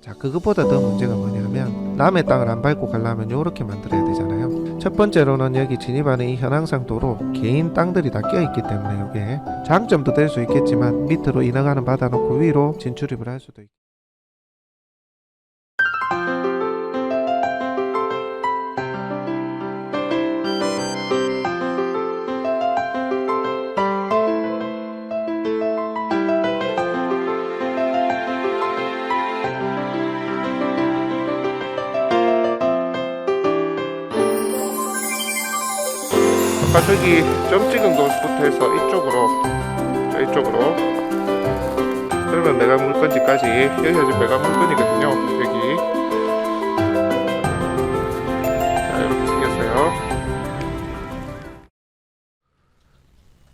자, 그것보다 더 문제가 뭐냐면 남의 땅을 안 밟고 가려면 이렇게 만들어야 되잖아요. 첫 번째로는 여기 진입하는 이 현황상 도로 개인 땅들이 다 껴있기 때문에 이게 장점도 될 수 있겠지만 밑으로 인하가는 받아놓고 위로 진출입을 할 수도 있고. 아까 저기 점 찍은 곳부터 해서 이쪽으로. 자, 이쪽으로. 그러면 내가 물건지까지 여기가 지금 내가 물건이거든요. 여기. 자 이렇게 생겼어요.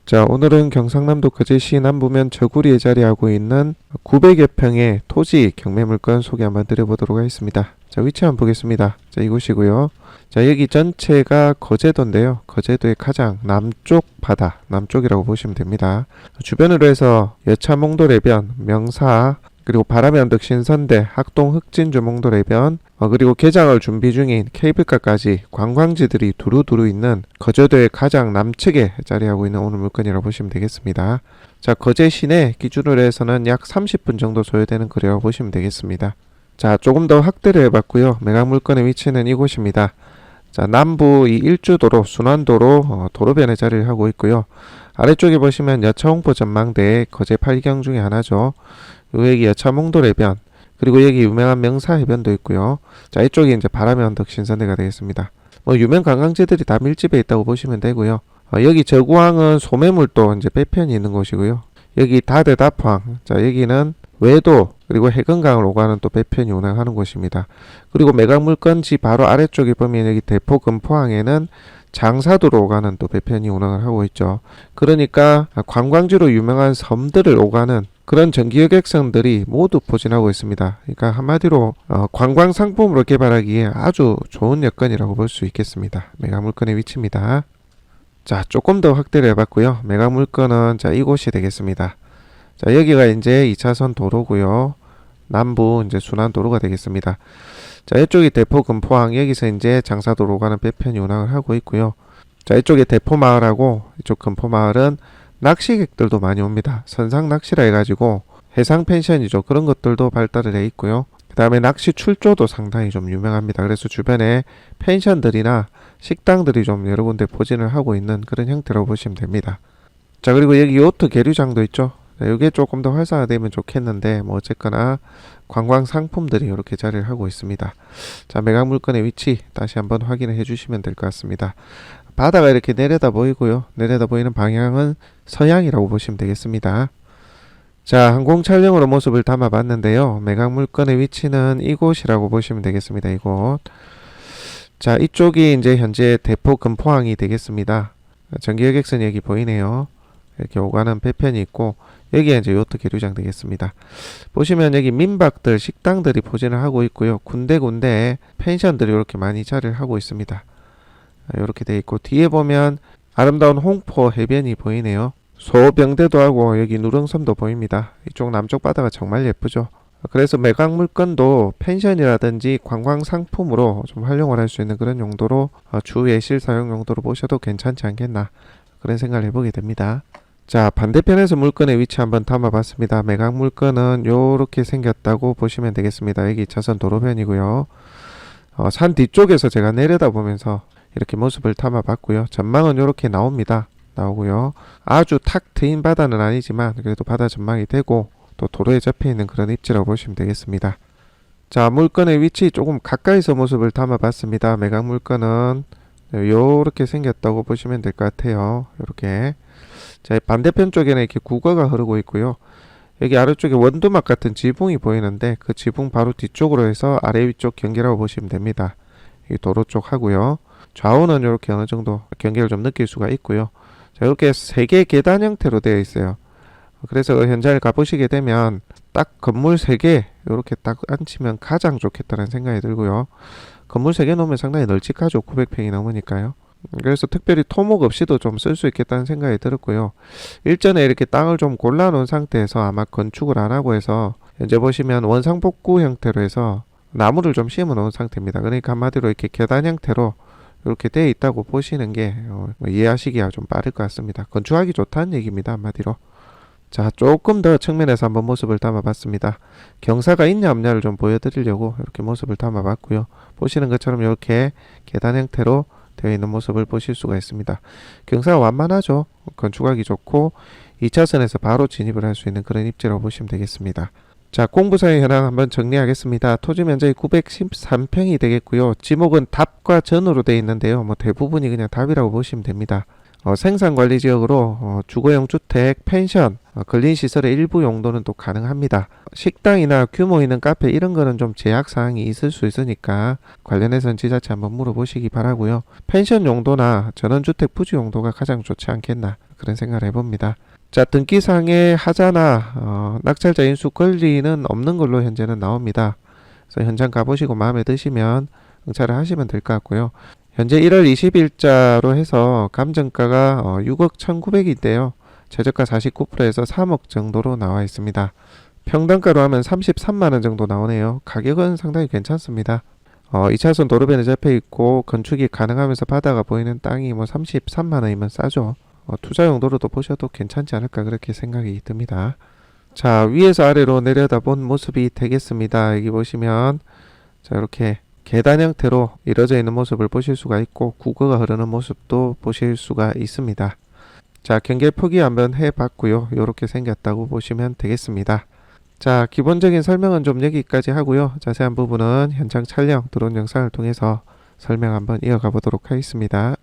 자 오늘은 경상남도 거제시 남부면 저구리에 자리하고 있는 900여 평의 토지 경매 물건 소개 한번 드려보도록 하겠습니다. 자 위치 한번 보겠습니다. 자 이곳이고요 자 여기 전체가 거제도인데요. 거제도의 가장 남쪽 바다, 남쪽이라고 보시면 됩니다. 주변으로 해서 여차 몽도래변, 명사, 그리고 바람의 언덕 신선대, 학동 흑진주 몽도래변, 어, 그리고 개장을 준비 중인 케이블카까지 관광지들이 두루두루 있는 거제도의 가장 남측에 자리하고 있는 오늘 물건이라고 보시면 되겠습니다. 자, 거제 시내 기준으로 해서는 약 30분 정도 소요되는 거리라고 보시면 되겠습니다. 자, 조금 더 확대를 해봤고요. 매각 물건의 위치는 이곳입니다. 자, 남부 이 일주도로 순환도로 어, 도로변에 자리를 하고 있고요. 아래쪽에 보시면 여차홍보 전망대 거제 8경 중에 하나죠. 요 여기 여차몽도해변 그리고 여기 유명한 명사 해변도 있고요. 자, 이쪽이 이제 바람의 언덕 신선대가 되겠습니다. 뭐 유명 관광지들이 다 밀집해 있다고 보시면 되고요. 어, 여기 저구항은 소매물도 이제 빼편이 있는 곳이고요. 여기 다대다포항. 자, 여기는 외도 그리고 해건강을 오가는 또 배편이 운항하는 곳입니다. 그리고 매각물건지 바로 아래쪽에 보면 여기 대포 금 포항에는 장사도로 오가는 또 배편이 운항을 하고 있죠. 그러니까 관광지로 유명한 섬들을 오가는 그런 전기여객선들이 모두 포진하고 있습니다. 그러니까 한마디로 어, 관광 상품으로 개발하기에 아주 좋은 여건이라고 볼 수 있겠습니다. 매각물건의 위치입니다. 자, 조금 더 확대를 해봤고요. 매각물건은 자 이곳이 되겠습니다. 자, 여기가 이제 2차선 도로고요. 남부 이제 순환 도로가 되겠습니다. 자, 이쪽이 대포 금포항 여기서 이제 장사도로 가는 배편이 운항을 하고 있고요. 자, 이쪽에 대포 마을하고 이쪽 금포 마을은 낚시객들도 많이 옵니다. 선상 낚시라 해가지고 해상 펜션이죠. 그런 것들도 발달을 해 있고요. 그 다음에 낚시 출조도 상당히 좀 유명합니다. 그래서 주변에 펜션들이나 식당들이 좀 여러 군데 포진을 하고 있는 그런 형태라고 보시면 됩니다. 자, 그리고 여기 요트 계류장도 있죠. 네, 이게 조금 더 활성화되면 좋겠는데 뭐 어쨌거나 관광 상품들이 이렇게 자리를 하고 있습니다. 자 매각 물건의 위치 다시 한번 확인을 해주시면 될 것 같습니다. 바다가 이렇게 내려다 보이고요. 내려다 보이는 방향은 서양이라고 보시면 되겠습니다. 자 항공 촬영으로 모습을 담아봤는데요. 매각 물건의 위치는 이곳이라고 보시면 되겠습니다. 이곳. 자 이쪽이 이제 현재 대포 금포항이 되겠습니다. 전기여객선 여기 보이네요. 이렇게 오가는 배편이 있고 여기에 이제 요트 계류장 되겠습니다. 보시면 여기 민박들, 식당들이 포진을 하고 있고요. 군데군데 펜션들이 이렇게 많이 자리를 하고 있습니다. 이렇게 돼 있고 뒤에 보면 아름다운 홍포 해변이 보이네요. 소병대도 하고 여기 누렁섬도 보입니다. 이쪽 남쪽 바다가 정말 예쁘죠. 그래서 매각 물건도 펜션이라든지 관광 상품으로 좀 활용을 할 수 있는 그런 용도로 어, 주 예실 사용 용도로 보셔도 괜찮지 않겠나 그런 생각을 해보게 됩니다. 자 반대편에서 물건의 위치 한번 담아봤습니다. 매각 물건은 요렇게 생겼다고 보시면 되겠습니다. 여기 2차선 도로변이고요. 어, 산 뒤쪽에서 제가 내려다 보면서 이렇게 모습을 담아봤고요. 전망은 요렇게 나옵니다. 나오고요. 아주 탁 트인 바다는 아니지만 그래도 바다 전망이 되고 또 도로에 접해 있는 그런 입지라고 보시면 되겠습니다. 자 물건의 위치 조금 가까이서 모습을 담아봤습니다. 매각 물건은 요렇게 생겼다고 보시면 될 것 같아요. 요렇게 자, 반대편 쪽에는 이렇게 국어가 흐르고 있고요. 여기 아래쪽에 원두막 같은 지붕이 보이는데 그 지붕 바로 뒤쪽으로 해서 아래 위쪽 경계라고 보시면 됩니다. 이 도로 쪽 하고요. 좌우는 이렇게 어느 정도 경계를 좀 느낄 수가 있고요. 자, 이렇게 세개 계단 형태로 되어 있어요. 그래서 현장을 가보시게 되면 딱 건물 세 개 이렇게 딱 앉히면 가장 좋겠다는 생각이 들고요. 건물 3개 놓으면 상당히 널찍하죠. 900평이 넘으니까요. 그래서 특별히 토목 없이도 좀 쓸 수 있겠다는 생각이 들었고요. 일전에 이렇게 땅을 좀 골라놓은 상태에서 아마 건축을 안 하고 해서 현재 보시면 원상복구 형태로 해서 나무를 좀 심어 놓은 상태입니다. 그러니까 한마디로 이렇게 계단 형태로 이렇게 되어 있다고 보시는 게 어, 뭐 이해하시기가 좀 빠를 것 같습니다. 건축하기 좋다는 얘기입니다. 한마디로. 자, 조금 더 측면에서 한번 모습을 담아봤습니다. 경사가 있냐 없냐를 좀 보여드리려고 이렇게 모습을 담아봤고요. 보시는 것처럼 이렇게 계단 형태로 되어 있는 모습을 보실 수가 있습니다. 경사가 완만하죠. 건축하기 좋고 2차선에서 바로 진입을 할 수 있는 그런 입지라고 보시면 되겠습니다. 자, 공부사의 현황 한번 정리하겠습니다. 토지 면적이 913평이 되겠고요. 지목은 답과 전으로 되어 있는데요. 뭐 대부분이 그냥 답이라고 보시면 됩니다. 어, 생산관리 지역으로 어, 주거용 주택, 펜션, 어, 근린시설의 일부 용도는 또 가능합니다. 식당이나 규모 있는 카페 이런 거는 좀 제약 사항이 있을 수 있으니까 관련해서는 지자체 한번 물어보시기 바라고요. 펜션 용도나 전원주택 부지 용도가 가장 좋지 않겠나 그런 생각을 해봅니다. 자 등기상에 하자나 어, 낙찰자 인수 권리는 없는 걸로 현재는 나옵니다. 그래서 현장 가보시고 마음에 드시면 응찰을 하시면 될 것 같고요. 현재 1월 20일자로 해서 감정가가 어, 6억 1,900인데요. 최저가 49%에서 3억 정도로 나와 있습니다. 평당가로 하면 33만 원 정도 나오네요. 가격은 상당히 괜찮습니다. 어, 2차선 도로변에 잡혀 있고 건축이 가능하면서 바다가 보이는 땅이 뭐 33만 원이면 싸죠. 어, 투자 용도로도 보셔도 괜찮지 않을까 그렇게 생각이 듭니다. 자 위에서 아래로 내려다본 모습이 되겠습니다. 여기 보시면 자 이렇게 계단 형태로 이루어져 있는 모습을 보실 수가 있고 국어가 흐르는 모습도 보실 수가 있습니다. 자 경계 포기 한번 해봤고요. 이렇게 생겼다고 보시면 되겠습니다. 자 기본적인 설명은 좀 여기까지 하고요. 자세한 부분은 현장 촬영 드론 영상을 통해서 설명 한번 이어가 보도록 하겠습니다.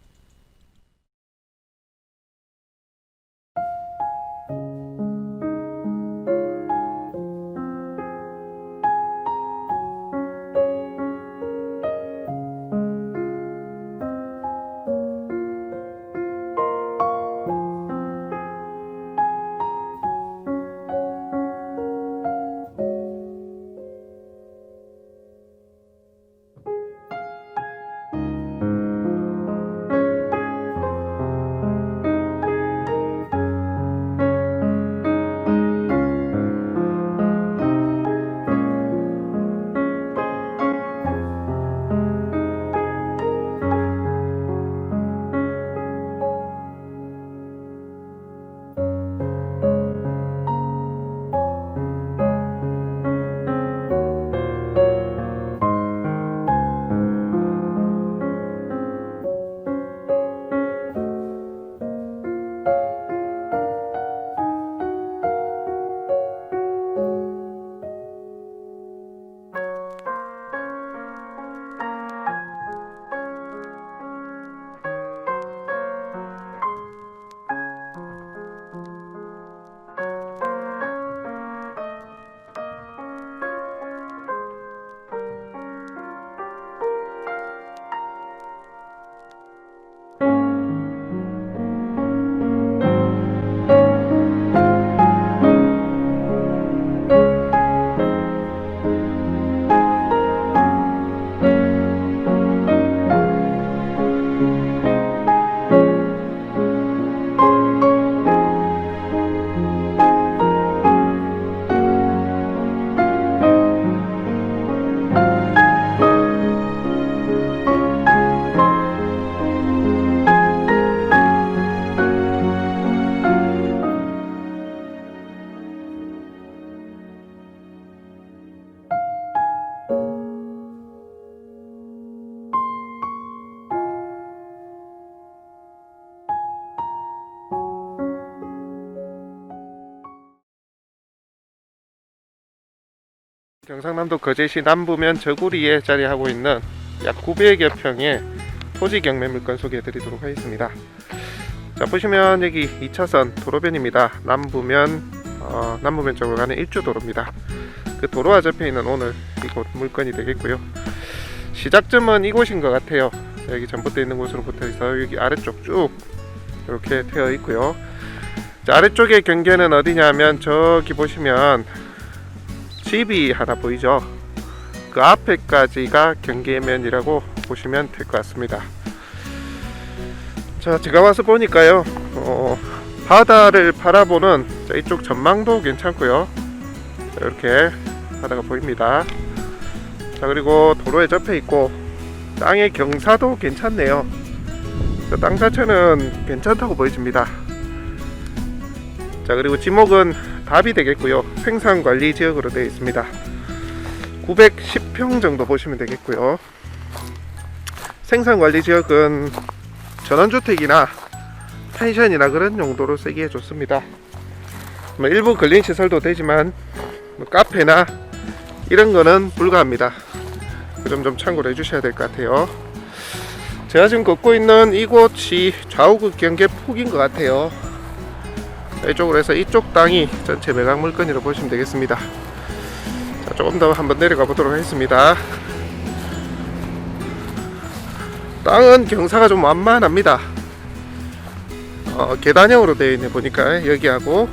경상남도 거제시 남부면 저구리에 자리하고 있는 약 900여 평의 토지 경매 물건 소개해 드리도록 하겠습니다. 자 보시면 여기 2차선 도로변입니다. 남부면 어, 남부면 쪽으로 가는 일주 도로입니다. 그 도로와 접해 있는 오늘 이곳 물건이 되겠고요. 시작점은 이곳인 것 같아요. 여기 전봇대 있는 곳으로부터 해서 여기 아래쪽 쭉 이렇게 되어 있고요. 자, 아래쪽의 경계는 어디냐면 저기 보시면 집이 하나 보이죠? 그 앞에까지가 경계면이라고 보시면 될 것 같습니다. 자, 제가 와서 보니까요, 어, 바다를 바라보는 자, 이쪽 전망도 괜찮고요. 자, 이렇게 바다가 보입니다. 자, 그리고 도로에 접해 있고 땅의 경사도 괜찮네요. 자, 땅 자체는 괜찮다고 보여집니다. 자, 그리고 지목은 답이 되겠고요. 생산관리 지역으로 되어 있습니다. 910평 정도 보시면 되겠고요. 생산관리 지역은 전원주택이나 펜션이나 그런 용도로 쓰기에 좋습니다. 뭐 일부 근린 시설도 되지만 뭐 카페나 이런 거는 불가합니다. 그 점 좀 참고를 해주셔야 될 것 같아요. 제가 지금 걷고 있는 이곳이 좌우극 경계 폭인 것 같아요. 이쪽으로 해서 이쪽 땅이 전체 매각 물건이라고 보시면 되겠습니다. 자, 조금 더 한번 내려가 보도록 하겠습니다. 땅은 경사가 좀 완만합니다. 어, 계단형으로 되어 있네 보니까 여기하고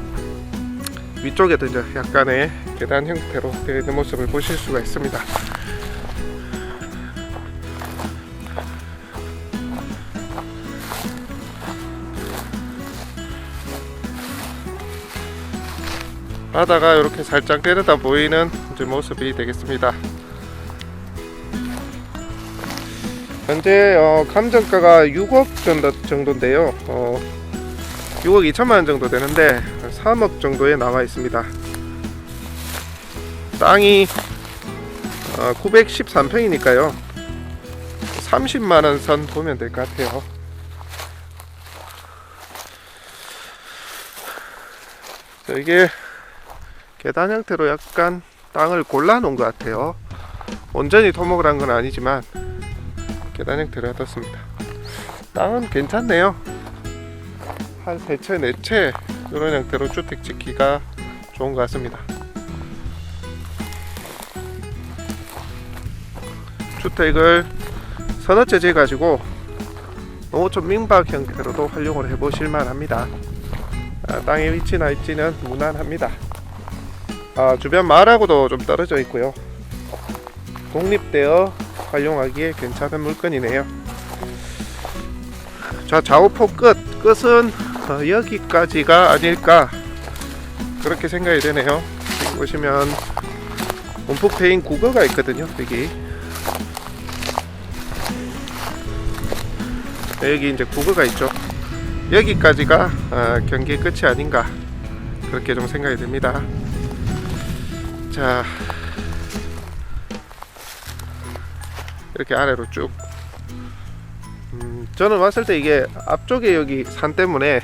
위쪽에도 이제 약간의 계단 형태로 되어 있는 모습을 보실 수가 있습니다. 바다가 이렇게 살짝 내려다 보이는 이제 모습이 되겠습니다. 현재 어, 감정가가 6억 정도, 정도인데요. 어, 6억 2천만 원 정도 되는데 3억 정도에 나와 있습니다. 땅이 어, 913평이니까요. 30만 원 선 보면 될 것 같아요. 자, 이게 계단 형태로 약간 땅을 골라 놓은 것 같아요. 온전히 토목을 한 건 아니지만 계단 형태로 해뒀습니다. 땅은 괜찮네요. 한 세 채, 네채 이런 형태로 주택 짓기가 좋은 것 같습니다. 주택을 서너 채 지어가지고 농어촌 민박 형태로도 활용을 해보실 만합니다. 아, 땅의 위치나 입지는 무난합니다. 아, 주변 마을하고도 좀 떨어져 있고요. 독립되어 활용하기에 괜찮은 물건이네요. 자, 좌우폭 끝. 끝은 어, 여기까지가 아닐까. 그렇게 생각이 되네요. 여기 보시면 원폭 페인 국어가 있거든요. 여기. 네, 여기 이제 국어가 있죠. 여기까지가 아, 경기 끝이 아닌가. 그렇게 좀 생각이 듭니다. 자 이렇게 아래로 쭉. 음, 저는 왔을 때 이게 앞쪽에 여기 산 때문에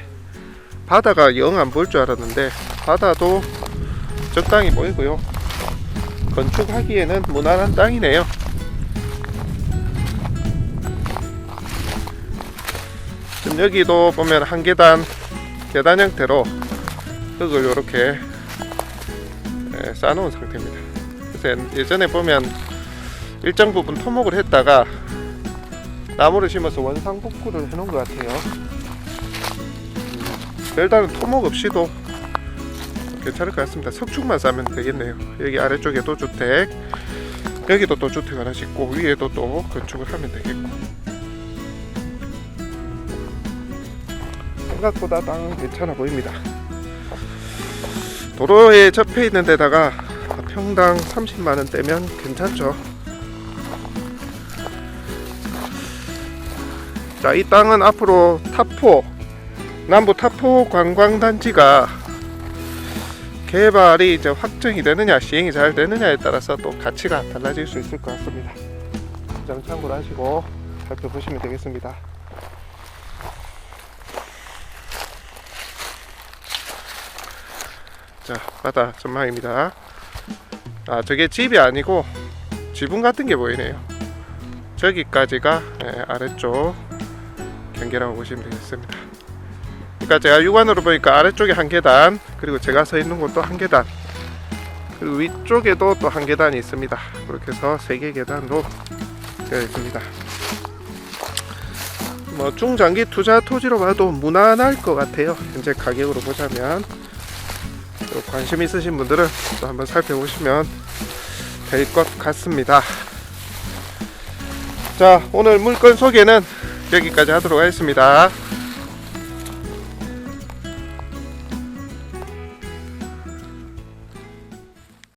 바다가 영 안 보일 줄 알았는데 바다도 적당히 보이고요. 건축하기에는 무난한 땅이네요. 지금 여기도 보면 한 계단 계단 형태로 흙을 이렇게 예, 쌓아놓은 상태입니다. 그래서 예전에 보면 일정 부분 토목을 했다가 나무를 심어서 원상 복구를 해놓은 것 같아요. 음, 별다른 토목 없이도 괜찮을 것 같습니다. 석축만 쌓으면 되겠네요. 여기 아래쪽에 도 주택, 여기도 또 주택 하나 짓고 위에도 또 건축을 하면 되겠고. 생각보다 땅은 괜찮아 보입니다. 도로에 접해 있는 데다가 평당 30만 원 떼면 괜찮죠. 자, 이 땅은 앞으로 타포 남부 타포 관광단지가 개발이 이제 확정이 되느냐 시행이 잘 되느냐에 따라서 또 가치가 달라질 수 있을 것 같습니다. 참고로 하시고 살펴보시면 되겠습니다. 자 바다 전망입니다. 아 저게 집이 아니고 지붕 같은 게 보이네요. 저기까지가 예, 아래쪽 경계라고 보시면 되겠습니다. 그러니까 제가 육안으로 보니까 아래쪽에 한 계단 그리고 제가 서 있는 곳도 한 계단 그리고 위쪽에도 또 한 계단이 있습니다. 그렇게 해서 세 개 계단으로 되어 있습니다. 뭐 중장기 투자 토지로 봐도 무난할 것 같아요. 현재 가격으로 보자면. 또 관심 있으신 분들은 또 한번 살펴보시면 될 것 같습니다. 자, 오늘 물건 소개는 여기까지 하도록 하겠습니다.